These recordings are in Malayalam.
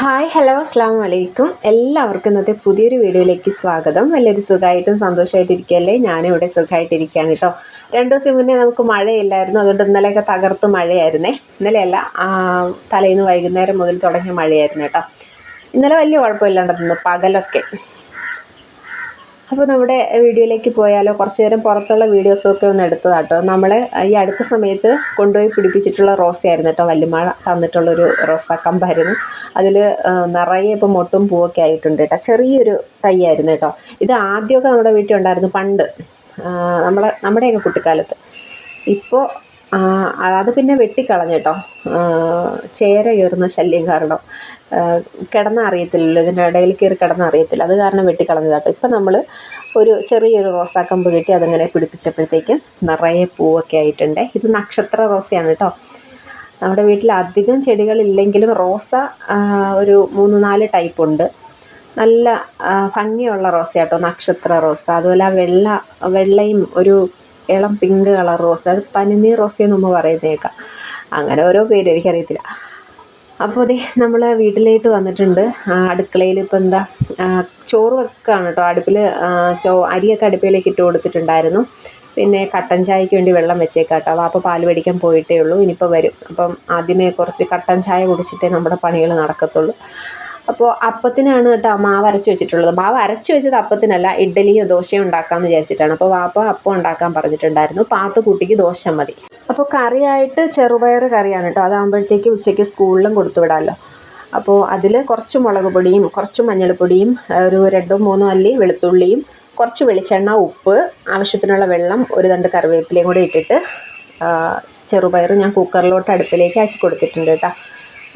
ഹായ് ഹലോ അസ്സാം വലൈക്കും എല്ലാവർക്കും ഇന്നത്തെ പുതിയൊരു വീഡിയോയിലേക്ക് സ്വാഗതം. വലിയൊരു സുഖമായിട്ടും സന്തോഷമായിട്ടിരിക്കുകയല്ലേ? ഞാനും ഇവിടെ സുഖമായിട്ടിരിക്കുകയാണ് കേട്ടോ. രണ്ടു ദിവസം മുന്നേ നമുക്ക് മഴയില്ലായിരുന്നു. അതുകൊണ്ട് ഇന്നലെയൊക്കെ തകർത്ത് മഴയായിരുന്നേ. ഇന്നലെയല്ല തലേന്ന് വൈകുന്നേരം മുതൽ തുടങ്ങിയ മഴയായിരുന്നു കേട്ടോ. ഇന്നലെ വലിയ കുഴപ്പമില്ലാണ്ടെന്ന് പകലൊക്കെ അപ്പോൾ നമ്മുടെ വീഡിയോയിലേക്ക് പോയാലോ കുറച്ച് നേരം പുറത്തുള്ള വീഡിയോസൊക്കെ ഒന്ന് എടുത്തതാണ് കേട്ടോ നമ്മൾ ഈ അടുത്ത സമയത്ത് കൊണ്ടുപോയി പിടിപ്പിച്ചിട്ടുള്ള റോസയായിരുന്നു കേട്ടോ വല്യമ്മ തന്നിട്ടുള്ളൊരു റോസാക്കമ്പായിരുന്നു അതിൽ നിറയെ ഇപ്പോൾ മൊട്ടും പൂവൊക്കെ ആയിട്ടുണ്ട് കേട്ടോ. ചെറിയൊരു തൈയായിരുന്നു കേട്ടോ. ഇത് ആദ്യമൊക്കെ നമ്മുടെ വീട്ടിൽ ഉണ്ടായിരുന്നു പണ്ട്. നമ്മളെ നമ്മുടെയൊക്കെ കുട്ടിക്കാലത്ത്. ഇപ്പോൾ അത് പിന്നെ വെട്ടിക്കളഞ്ഞു കേട്ടോ. ചേര കയറുന്ന ശല്യം കാരണം. കിടന്ന ഇതിന്റെ ഇടയിൽ കയറി കിടന്ന അറിയത്തില്ല അത് കാരണം വെട്ടിക്കളഞ്ഞതാട്ടോ ഇപ്പം നമ്മൾ ഒരു ചെറിയൊരു റോസാക്കമ്പ് കെട്ടി അതിങ്ങനെ പിടിപ്പിച്ചപ്പോഴത്തേക്കും നിറയെ പൂവൊക്കെ ആയിട്ടുണ്ട്. ഇത് നക്ഷത്ര റോസയാണ് കേട്ടോ നമ്മുടെ വീട്ടിൽ അധികം ചെടികളില്ലെങ്കിലും റോസ ഒരു മൂന്ന് നാല് ടൈപ്പ് ഉണ്ട്. നല്ല ഭംഗിയുള്ള റോസ കേട്ടോ നക്ഷത്ര റോസ അതുപോലെ ആ വെള്ള വെള്ളയും ഒരു ഇളം പിങ്ക് കളർ റോസ അത് പനിനീർ റോസയെന്ന് നമ്മൾ പറയുന്നേക്കാം. അങ്ങനെ ഓരോ പേര് എനിക്കറിയത്തില്ല. അപ്പോൾ അതെ നമ്മൾ വീട്ടിലേക്ക് വന്നിട്ടുണ്ട്. അടുക്കളയിൽ ഇപ്പോൾ എന്താ ചോറ് വെക്കുകയാണ് കേട്ടോ. അടുപ്പിൽ ചോ അരിയൊക്കെ അടുപ്പിലേക്ക് ഇട്ട് കൊടുത്തിട്ടുണ്ടായിരുന്നു. പിന്നെ കട്ടൻ ചായയ്ക്ക് വേണ്ടി വെള്ളം വെച്ചേക്കാം കേട്ടോ. വാപ്പ പാൽ മേടിക്കാൻ പോയിട്ടേ ഉള്ളൂ. ഇനിയിപ്പോൾ വരും. അപ്പം ആദ്യമേ കുറച്ച് കട്ടൻ ചായ കുടിച്ചിട്ടേ നമ്മുടെ പണികൾ നടക്കത്തുള്ളൂ. അപ്പോൾ അപ്പത്തിനാണ് കേട്ടോ മാവ് അരച്ച് വെച്ചിട്ടുള്ളത്. മാവ് അരച്ച് വെച്ചത് അപ്പത്തിനല്ല ഇഡ്ഡലിയോ ദോശയോ ഉണ്ടാക്കാമെന്ന് വിചാരിച്ചിട്ടാണ്. അപ്പോൾ വാപ്പ അപ്പം ഉണ്ടാക്കാൻ പറഞ്ഞിട്ടുണ്ടായിരുന്നു. പാത്തുക്കുട്ടിക്ക് ദോശ മതി. അപ്പോൾ കറിയായിട്ട് ചെറുപയർ കറിയാണ് കേട്ടോ. അതാകുമ്പോഴത്തേക്ക് ഉച്ചയ്ക്ക് സ്കൂളിലും കൊടുത്തു വിടാമല്ലോ അപ്പോൾ അതിൽ കുറച്ച് മുളക് പൊടിയും കുറച്ച് മഞ്ഞൾപ്പൊടിയും ഒരു രണ്ടോ മൂന്നോ അല്ലി വെളുത്തുള്ളിയും കുറച്ച് വെളിച്ചെണ്ണ ഉപ്പ് ആവശ്യത്തിനുള്ള വെള്ളം ഒരു തണ്ട് കറിവേപ്പിലയും കൂടി ഇട്ടിട്ട് ചെറുപയർ ഞാൻ കുക്കറിലോട്ട് അടുപ്പിലേക്ക് ആക്കി കൊടുത്തിട്ടുണ്ട് കേട്ടോ.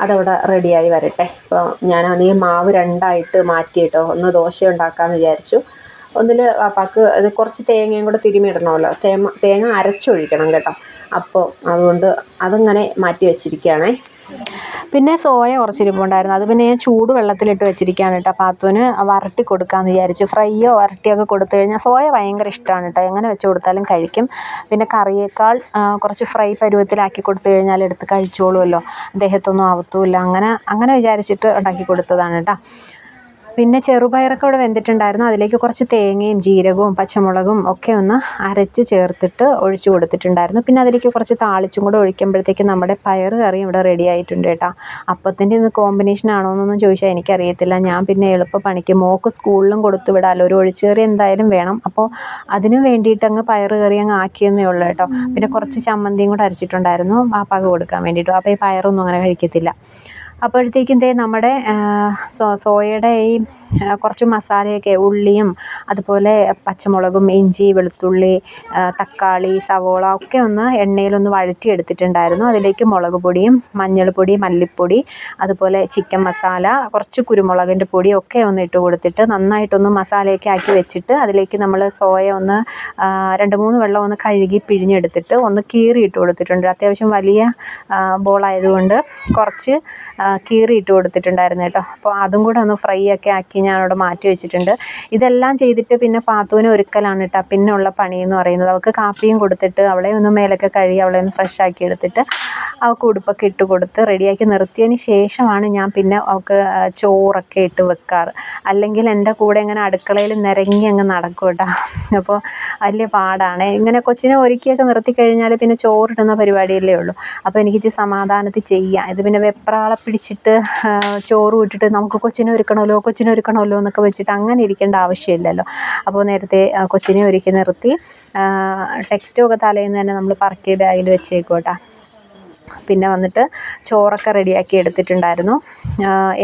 അതവിടെ റെഡിയായി വരട്ടെ. അപ്പോൾ ഞാൻ അതിൽ മാവ് രണ്ടായിട്ട് മാറ്റി കേട്ടോ ഒന്ന് ദോശ ഉണ്ടാക്കാമെന്ന് വിചാരിച്ചു. ഒന്നിൽ പാപ്പാക്ക് അത് കുറച്ച് തേങ്ങയും കൂടെ തിരുമിയിടണമല്ലോ. തേങ്ങ തേങ്ങ അരച്ചൊഴിക്കണം കേട്ടോ. അപ്പോൾ അതുകൊണ്ട് അതങ്ങനെ മാറ്റി വെച്ചിരിക്കുകയാണേ. പിന്നെ സോയ കുറച്ചിരിപ്പുണ്ടായിരുന്നു. അത് പിന്നെ ഞാൻ ചൂട് വെള്ളത്തിലിട്ട് വെച്ചിരിക്കുകയാണ് കേട്ടോ. അപ്പോൾ അതിന് വരട്ടി കൊടുക്കാമെന്ന് വിചാരിച്ചു. ഫ്രൈയോ വരട്ടിയോ ഒക്കെ കൊടുത്തു കഴിഞ്ഞാൽ സോയ ഭയങ്കര ഇഷ്ടമാണ് കേട്ടോ. എങ്ങനെ വെച്ച് കൊടുത്താലും കഴിക്കും. പിന്നെ കറിയേക്കാൾ കുറച്ച് ഫ്രൈ പരുവത്തിലാക്കി കൊടുത്തു കഴിഞ്ഞാൽ എടുത്ത് കഴിച്ചോളുമല്ലോ. ദേഹത്തൊന്നും ആവത്തുമില്ല. അങ്ങനെ അങ്ങനെ വിചാരിച്ചിട്ട് ഉണ്ടാക്കി കൊടുത്തതാണ് കേട്ടോ. പിന്നെ ചെറുപയറൊക്കെ ഇവിടെ വെന്തിട്ടുണ്ടായിരുന്നു. അതിലേക്ക് കുറച്ച് തേങ്ങയും ജീരകവും പച്ചമുളകും ഒക്കെ ഒന്ന് അരച്ച് ചേർത്തിട്ട് ഒഴിച്ചു കൊടുത്തിട്ടുണ്ടായിരുന്നു. പിന്നെ അതിലേക്ക് കുറച്ച് താളിച്ചും കൂടെ ഒഴിക്കുമ്പോഴത്തേക്കും നമ്മുടെ പയർ കറി ഇവിടെ റെഡി ആയിട്ടുണ്ട് കേട്ടോ. അപ്പത്തിന്റെ ഇന്ന് കോമ്പിനേഷൻ ആണോ എന്നൊന്നും ചോദിച്ചാൽ എനിക്കറിയത്തില്ല. ഞാൻ പിന്നെ എളുപ്പ പണിക്ക് മോക്ക് സ്കൂളിലും കൊടുത്തു വിടാമല്ലോ ഒരു ഒഴിച്ചുകറി എന്തായാലും വേണം. അപ്പോൾ അതിനു വേണ്ടിയിട്ട് അങ്ങ് പയർ കറി അങ്ങ് ആക്കിയെന്നേ ഉള്ളൂ കേട്ടോ. പിന്നെ കുറച്ച് ചമ്മന്തിയും കൂടെ അരച്ചിട്ടുണ്ടായിരുന്നു. പാപ്പാക്ക് കൊടുക്കാൻ വേണ്ടിയിട്ട് അപ്പോൾ ഈ പയറൊന്നും അങ്ങനെ കഴിക്കത്തില്ല. അപ്പോഴത്തേക്കും ദേ നമ്മുടെ സോ സോയയുടെ ഈ കുറച്ച് മസാലയൊക്കെ ഉള്ളിയും അതുപോലെ പച്ചമുളകും ഇഞ്ചി വെളുത്തുള്ളി തക്കാളി സവോള ഒക്കെ ഒന്ന് എണ്ണയിലൊന്ന് വഴറ്റിയെടുത്തിട്ടുണ്ടായിരുന്നു. അതിലേക്ക് മുളക് പൊടിയും മഞ്ഞൾപ്പൊടി മല്ലിപ്പൊടി അതുപോലെ ചിക്കൻ മസാല കുറച്ച് കുരുമുളകിന്റെ പൊടി ഒക്കെ ഒന്ന് ഇട്ട് കൊടുത്തിട്ട് നന്നായിട്ടൊന്ന് മസാലയൊക്കെ ആക്കി വെച്ചിട്ട് അതിലേക്ക് നമ്മൾ സോയ ഒന്ന് രണ്ട് മൂന്ന് വെള്ളം ഒന്ന് കഴുകി പിഴിഞ്ഞെടുത്തിട്ട് ഒന്ന് കീറി കൊടുത്തിട്ടുണ്ട്. അത്യാവശ്യം വലിയ ബോളായതുകൊണ്ട് കുറച്ച് കീറി ഇട്ട് കൊടുത്തിട്ടുണ്ടായിരുന്നു കേട്ടോ. അപ്പോൾ അതും കൂടെ ഒന്ന് ഫ്രൈ ഒക്കെ ആക്കി ഞാനവിടെ മാറ്റി വെച്ചിട്ടുണ്ട്. ഇതെല്ലാം ചെയ്തിട്ട് പിന്നെ പാത്തുവിനെ ഒരുക്കലാണ് കേട്ടോ. പിന്നെ ഉള്ള പണി എന്ന് പറയുന്നത്. അവൾക്ക് കാപ്പിയും കൊടുത്തിട്ട് അവളെ ഒന്ന് മേലൊക്കെ കഴുകി അവളെ ഒന്ന് ഫ്രഷ് ആക്കി എടുത്തിട്ട് അവൾക്ക് ഉടുപ്പൊക്കെ ഇട്ട് കൊടുത്ത് റെഡിയാക്കി നിർത്തിയതിന് ശേഷമാണ് ഞാൻ പിന്നെ അവൾക്ക് ചോറൊക്കെ ഇട്ട് വെക്കാറ്. അല്ലെങ്കിൽ എന്റെ കൂടെ ഇങ്ങനെ അടുക്കളയിൽ നിരങ്ങി അങ്ങ് നടക്കും കേട്ടോ. അപ്പോൾ വലിയ പാടാണ്. ഇങ്ങനെ കൊച്ചിനെ ഒരുക്കിയൊക്കെ നിർത്തി കഴിഞ്ഞാൽ പിന്നെ ചോറിടുന്ന പരിപാടിയല്ലേ ഉള്ളൂ. അപ്പോൾ എനിക്ക് ഇച്ചിരി സമാധാനത്തിൽ ചെയ്യാം. ഇത് പിന്നെ വെപ്രാളെ പിടിച്ചിട്ട് ചോറ് വിട്ടിട്ട് നമുക്ക് കൊച്ചിനെ ഒരുക്കണമല്ലോ കൊച്ചിനെ ഒരുക്കണമല്ലോ എന്നൊക്കെ വെച്ചിട്ട് അങ്ങനെ ഇരിക്കേണ്ട ആവശ്യമില്ലല്ലോ. അപ്പോൾ നേരത്തെ കൊച്ചിനെ ഒരുക്കി നിർത്തി ടെക്സ്റ്റും ഒക്കെ തലേന്ന് തന്നെ നമ്മൾ പറക്കി ബാഗിൽ വെച്ചേക്കും കേട്ടോ. പിന്നെ വന്നിട്ട് ചോറൊക്കെ റെഡിയാക്കി എടുത്തിട്ടുണ്ടായിരുന്നു.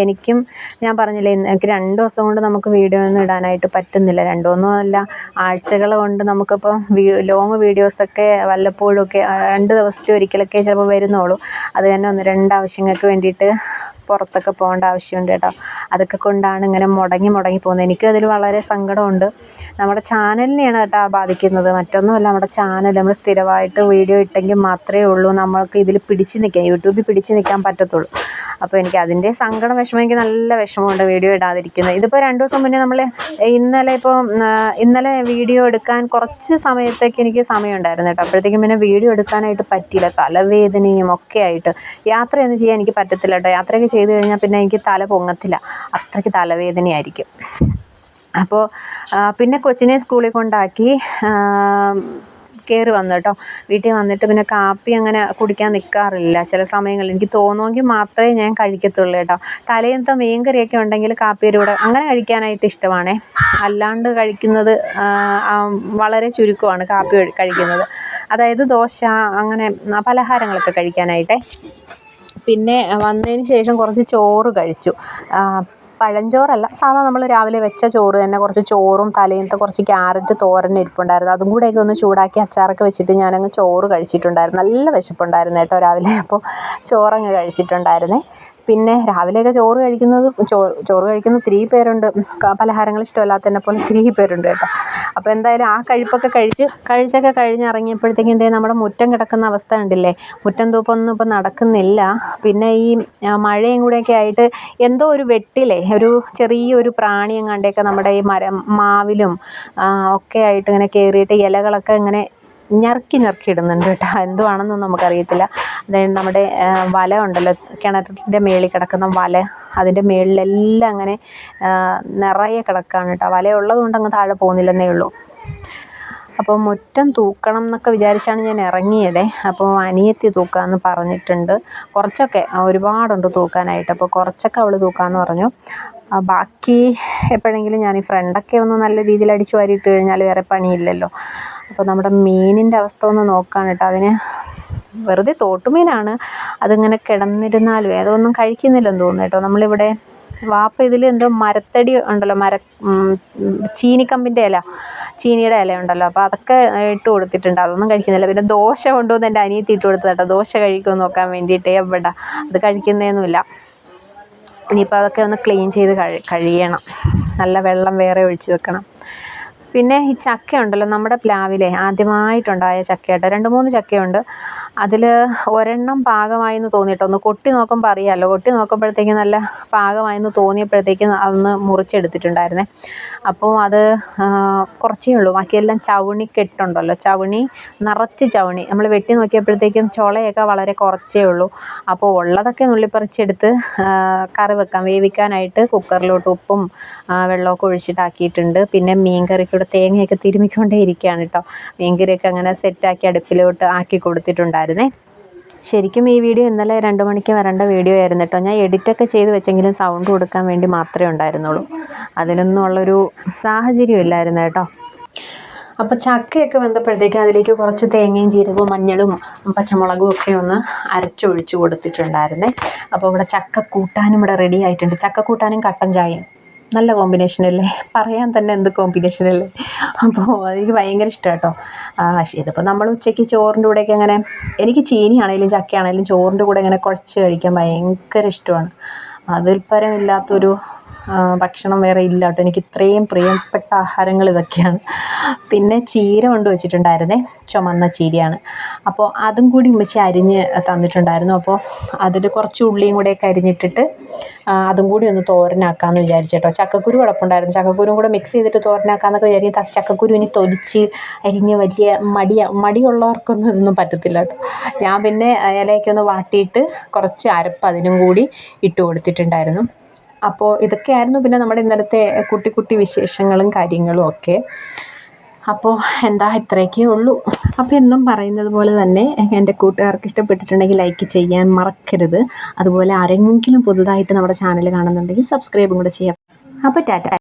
എനിക്കും ഞാൻ പറഞ്ഞില്ലേ എനിക്ക് രണ്ട് ദിവസം കൊണ്ട് നമുക്ക് വീഡിയോ ഒന്നും ഇടാനായിട്ട് പറ്റുന്നില്ല. രണ്ടൊന്നും അല്ല ആഴ്ചകൾ കൊണ്ട് നമുക്കിപ്പോൾ വീ ലോങ് വീഡിയോസൊക്കെ വല്ലപ്പോഴും ഒക്കെ രണ്ട് ദിവസത്തെ ഒരിക്കലൊക്കെ ചിലപ്പോൾ വരുന്നുള്ളൂ. അത് തന്നെ ഒന്ന് രണ്ട് ആവശ്യങ്ങൾക്ക് വേണ്ടിയിട്ട് പുറത്തൊക്കെ പോകേണ്ട ആവശ്യമുണ്ട് കേട്ടോ. അതൊക്കെ കൊണ്ടാണ് ഇങ്ങനെ മുടങ്ങി മുടങ്ങി പോകുന്നത്. എനിക്കും അതിൽ വളരെ സങ്കടമുണ്ട്. നമ്മുടെ ചാനലിനെയാണ് കേട്ടോ ബാധിക്കുന്നത്. മറ്റൊന്നുമല്ല നമ്മുടെ ചാനൽ നമ്മൾ സ്ഥിരമായിട്ട് വീഡിയോ ഇട്ടെങ്കിൽ മാത്രമേ ഉള്ളൂ. നമ്മൾക്ക് ഇതിൽ പിടിച്ച് നിൽക്കാൻ യൂട്യൂബിൽ പിടിച്ച് നിൽക്കാൻ പറ്റത്തുള്ളൂ. അപ്പോൾ എനിക്ക് അതിന്റെ സങ്കടം വിഷമം എനിക്ക് നല്ല വിഷമമുണ്ട് വീഡിയോ ഇടാതിരിക്കുന്നത്. ഇതിപ്പോൾ രണ്ട് ദിവസം മുന്നേ നമ്മൾ ഇന്നലെ ഇപ്പോൾ ഇന്നലെ വീഡിയോ എടുക്കാൻ കുറച്ച് സമയത്തേക്ക് എനിക്ക് സമയമുണ്ടായിരുന്നു കേട്ടോ. അപ്പോഴത്തേക്കും പിന്നെ വീഡിയോ എടുക്കാനായിട്ട് പറ്റിയില്ല. തലവേദനയും ഒക്കെ ആയിട്ട് യാത്രയൊന്നും ചെയ്യാൻ എനിക്ക് പറ്റത്തില്ല കേട്ടോ. യാത്രയൊക്കെ ചെയ്ത് കഴിഞ്ഞാൽ പിന്നെ എനിക്ക് തല പൊങ്ങത്തില്ല. അത്രയ്ക്ക് തലവേദനയായിരിക്കും. അപ്പോൾ പിന്നെ കൊച്ചിനെ സ്കൂളിൽ കൊണ്ടാക്കി കയറി വന്നു കേട്ടോ. വീട്ടിൽ വന്നിട്ട് പിന്നെ കാപ്പി അങ്ങനെ കുടിക്കാൻ നിൽക്കാറില്ല ചില സമയങ്ങളിൽ എനിക്ക് തോന്നുമെങ്കിൽ മാത്രമേ ഞാൻ കഴിക്കത്തുള്ളൂ കേട്ടോ. തലേന്നത്തെ മീൻ കറിയൊക്കെ ഉണ്ടെങ്കിൽ കാപ്പിയുടെ കൂടെ അങ്ങനെ കഴിക്കാനായിട്ട് ഇഷ്ടമാണേ. അല്ലാണ്ട് കഴിക്കുന്നത് വളരെ ചുരുക്കമാണ് കാപ്പി കഴിക്കുന്നത്. അതായത് ദോശ അങ്ങനെ പലഹാരങ്ങളൊക്കെ കഴിക്കാനായിട്ടേ. പിന്നെ വന്നതിന് ശേഷം കുറച്ച് ചോറ് കഴിച്ചു. പഴഞ്ചോറല്ല. സാധാ നമ്മൾ രാവിലെ വെച്ച ചോറ് തന്നെ കുറച്ച് ചോറും തലേന്നത്തെ കുറച്ച് ക്യാരറ്റ് തോരൻ ഇരിപ്പുണ്ടായിരുന്നു. അതും കൂടെയൊക്കെ ഒന്ന് ചൂടാക്കി അച്ചാറൊക്കെ വെച്ചിട്ട് ഞാനങ്ങ് ചോറ് കഴിച്ചിട്ടുണ്ടായിരുന്നു. നല്ല വിശപ്പുണ്ടായിരുന്നു കേട്ടോ രാവിലെ. അപ്പോൾ ചോറങ്ങ് കഴിച്ചിട്ടുണ്ടായിരുന്നേ. പിന്നെ രാവിലെയൊക്കെ ചോറ് കഴിക്കുന്നത് ചോറ് കഴിക്കുന്ന ഒത്തിരി പേരുണ്ട്. പലഹാരങ്ങൾ ഇഷ്ടമല്ലാത്തതിനെ പോലെ ഒത്തിരി പേരുണ്ട് കേട്ടോ. അപ്പോൾ എന്തായാലും ആ കഴിപ്പൊക്കെ കഴിച്ച് കഴിച്ചൊക്കെ കഴിഞ്ഞിറങ്ങിയപ്പോഴത്തേക്കും എന്തേ നമ്മുടെ മുറ്റം കിടക്കുന്ന അവസ്ഥ കണ്ടില്ലേ? മുറ്റം തൂപ്പൊന്നും ഇപ്പം നടക്കുന്നില്ല. പിന്നെ ഈ മഴയും കൂടെയൊക്കെ ആയിട്ട് എന്തോ ഒരു വെട്ടിലേ ഒരു ചെറിയൊരു പ്രാണി എങ്ങാണ്ടൊക്കെ നമ്മുടെ ഈ മരം മാവിലും ഒക്കെ ആയിട്ട് ഇങ്ങനെ കയറിയിട്ട് ഇലകളൊക്കെ ഇങ്ങനെ ഞറുക്കി ഞറുക്കി ഇടുന്നുണ്ട് കേട്ടോ. എന്തുവാണെന്നൊന്നും നമുക്കറിയത്തില്ല. അതായത് നമ്മുടെ വല ഉണ്ടല്ലോ കിണറ്റിന്റെ മേളിൽ കിടക്കുന്ന വല അതിന്റെ മേളിലെല്ലാം അങ്ങനെ നിറയെ കിടക്കുകയാണ് കേട്ടോ. വല ഉള്ളത് കൊണ്ട് അങ്ങ് താഴെ പോകുന്നില്ലെന്നേ ഉള്ളൂ. അപ്പോൾ മുറ്റം തൂക്കണം എന്നൊക്കെ വിചാരിച്ചാണ് ഞാൻ ഇറങ്ങിയത്. അപ്പോൾ അനിയത്തി തൂക്കാമെന്ന് പറഞ്ഞിട്ടുണ്ട്. കുറച്ചൊക്കെ ഒരുപാടുണ്ട് തൂക്കാനായിട്ട്. അപ്പോൾ കുറച്ചൊക്കെ അവൾ തൂക്കാമെന്ന് പറഞ്ഞു. ബാക്കി എപ്പോഴെങ്കിലും ഞാൻ ഈ ഫ്രണ്ടൊക്കെ ഒന്ന് നല്ല രീതിയിൽ അടിച്ചു വാരിയിട്ട് കഴിഞ്ഞാൽ വേറെ പണിയില്ലല്ലോ. അപ്പോൾ നമ്മുടെ മീനിന്റെ അവസ്ഥ ഒന്ന് നോക്കാൻ കേട്ടോ. അതിന് വെറുതെ തോട്ടുമീനാണ് അതിങ്ങനെ കിടന്നിരുന്നാലും അതൊന്നും കഴിക്കുന്നില്ലെന്ന് തോന്നുന്നു കേട്ടോ. നമ്മളിവിടെ വാപ്പ ഇതിൽ എന്തോ മരത്തടി ഉണ്ടല്ലോ മര ചീനിക്കമ്പിന്റെ ഇല ചീനിയുടെ ഇല ഉണ്ടല്ലോ. അപ്പോൾ അതൊക്കെ ഇട്ട് കൊടുത്തിട്ടുണ്ട്. അതൊന്നും കഴിക്കുന്നില്ല. പിന്നെ ദോശ കൊണ്ടുവന്ന് എന്റെ അനിയത്തി ഇട്ട് കൊടുത്തത് കേട്ടോ. ദോശ കഴിക്കുമെന്ന് നോക്കാൻ വേണ്ടിയിട്ട് എവിടെ. അത് കഴിക്കുന്നതൊന്നുമില്ല ഇനിയിപ്പോൾ അതൊക്കെ ഒന്ന് ക്ലീൻ ചെയ്ത് കഴിയണം. നല്ല വെള്ളം വേറെ ഒഴിച്ച് വെക്കണം. പിന്നെ ഈ ചക്ക ഉണ്ടല്ലോ നമ്മുടെ പ്ലാവിലെ ആദ്യമായിട്ടുണ്ടായ ചക്കയായിട്ട് രണ്ട് മൂന്ന് ചക്കയുണ്ട്. അതിൽ ഒരെണ്ണം പാകമായെന്ന് തോന്നിയിട്ടോ? ഒന്ന് കൊട്ടി നോക്കുമ്പോൾ അറിയാമല്ലോ കൊട്ടി നോക്കുമ്പോഴത്തേക്കും നല്ല പാകമായെന്ന് തോന്നിയപ്പോഴത്തേക്കും അതൊന്ന് മുറിച്ചെടുത്തിട്ടുണ്ടായിരുന്നേ. അപ്പോൾ അത് കുറച്ചേ ഉള്ളൂ. ബാക്കിയെല്ലാം ചവണി കെട്ടുണ്ടല്ലോ. ചവണി നിറച്ച് ചവണി. നമ്മൾ വെട്ടി നോക്കിയപ്പോഴത്തേക്കും ചുളയൊക്കെ വളരെ കുറച്ചേ ഉള്ളൂ. അപ്പോൾ ഉള്ളതൊക്കെ നുള്ളിപ്പറിച്ചെടുത്ത് കറി വെക്കാം. വേവിക്കാനായിട്ട് കുക്കറിലോട്ട് ഉപ്പും വെള്ളമൊക്കെ ഒഴിച്ചിട്ടാക്കിയിട്ടുണ്ട്. പിന്നെ മീൻ കറിക്കൂടെ തേങ്ങയൊക്കെ തിരുമിക്കൊണ്ടേ ഇരിക്കുകയാണ് കേട്ടോ. മീൻ കറിയൊക്കെ അങ്ങനെ സെറ്റാക്കി അടുപ്പിലോട്ട് ആക്കി കൊടുത്തിട്ടുണ്ടായിരുന്നേ. ശരിക്കും ഈ വീഡിയോ ഇന്നലെ രണ്ട് മണിക്ക് വരേണ്ട വീഡിയോ ആയിരുന്നു കേട്ടോ. ഞാൻ എഡിറ്റൊക്കെ ചെയ്ത് വെച്ചെങ്കിലും സൗണ്ട് കൊടുക്കാൻ വേണ്ടി മാത്രമേ ഉണ്ടായിരുന്നുള്ളൂ. അതിനൊന്നും ഉള്ളൊരു സാഹചര്യം ഇല്ലായിരുന്നു കേട്ടോ. അപ്പോൾ ചക്കയൊക്കെ വന്നപ്പോഴത്തേക്കും അതിലേക്ക് കുറച്ച് തേങ്ങയും ജീരകവും മഞ്ഞളും പച്ചമുളകും ഒക്കെ ഒന്ന് അരച്ചൊഴിച്ച് കൊടുത്തിട്ടുണ്ടായിരുന്നേ. അപ്പോൾ ഇവിടെ ചക്ക കൂട്ടാനും ഇവിടെ റെഡി ആയിട്ടുണ്ട്. ചക്ക കൂട്ടാനും കട്ടൻ ചായയും നല്ല കോമ്പിനേഷൻ അല്ലേ? പറയാൻ തന്നെ എന്ത് കോമ്പിനേഷൻ അല്ലേ? അപ്പോൾ എനിക്ക് ഭയങ്കര ഇഷ്ടമാണ് കേട്ടോ ഇതിപ്പോൾ നമ്മൾ ഉച്ചയ്ക്ക് ചോറിന്റെ കൂടെയൊക്കെ അങ്ങനെ എനിക്ക് ചീനിയാണെങ്കിലും ചക്കയാണെങ്കിലും ചോറിന്റെ കൂടെ ഇങ്ങനെ കുഴച്ച് കഴിക്കാൻ ഭയങ്കര ഇഷ്ടമാണ്. അതിൽ പരമില്ലാത്തൊരു ഭക്ഷണം വേറെ ഇല്ല കേട്ടോ. എനിക്ക് ഇത്രയും പ്രിയപ്പെട്ട ആഹാരങ്ങൾ ഇതൊക്കെയാണ്. പിന്നെ ചീര കൊണ്ട് വെച്ചിട്ടുണ്ടായിരുന്നേ. ചുമന്ന ചീരയാണ്. അപ്പോൾ അതും കൂടി ഉമ്മച്ചി അരിഞ്ഞ് തന്നിട്ടുണ്ടായിരുന്നു. അപ്പോൾ അതിൽ കുറച്ച് ഉള്ളിയും കൂടെയൊക്കെ അരിഞ്ഞിട്ടിട്ട് അതും കൂടി ഒന്ന് തോരനാക്കാമെന്ന് വിചാരിച്ചു കേട്ടോ. ചക്കക്കുരു കുഴപ്പമുണ്ടായിരുന്നു. ചക്കക്കുരും കൂടെ മിക്സ് ചെയ്തിട്ട് തോരനാക്കാമെന്നൊക്കെ വിചാരിക്കും. ചക്കക്കുരു ഇനി തൊലിച്ച് അരിഞ്ഞ് വലിയ മടിയ മടിയുള്ളവർക്കൊന്നും ഇതൊന്നും പറ്റത്തില്ല കേട്ടോ. ഞാൻ പിന്നെ ഇലയൊക്കെ ഒന്ന് വാട്ടിയിട്ട് കുറച്ച് അരപ്പ് അതിനും കൂടി ഇട്ട് കൊടുത്തിട്ടുണ്ടായിരുന്നു. അപ്പോൾ ഇതൊക്കെയായിരുന്നു പിന്നെ നമ്മുടെ ഇന്നലത്തെ കുട്ടി കുട്ടി വിശേഷങ്ങളും കാര്യങ്ങളും ഒക്കെ. അപ്പോൾ എന്താ ഇത്രയൊക്കെ ഉള്ളൂ. അപ്പോൾ എന്നും പറയുന്നത് പോലെ തന്നെ എന്റെ കൂട്ടുകാർക്ക് ഇഷ്ടപ്പെട്ടിട്ടുണ്ടെങ്കിൽ ലൈക്ക് ചെയ്യാൻ മറക്കരുത്. അതുപോലെ ആരെങ്കിലും പുതുതായിട്ട് നമ്മുടെ ചാനൽ കാണുന്നുണ്ടെങ്കിൽ സബ്സ്ക്രൈബും കൂടെ ചെയ്യാം. അപ്പോൾ ടാറ്റ.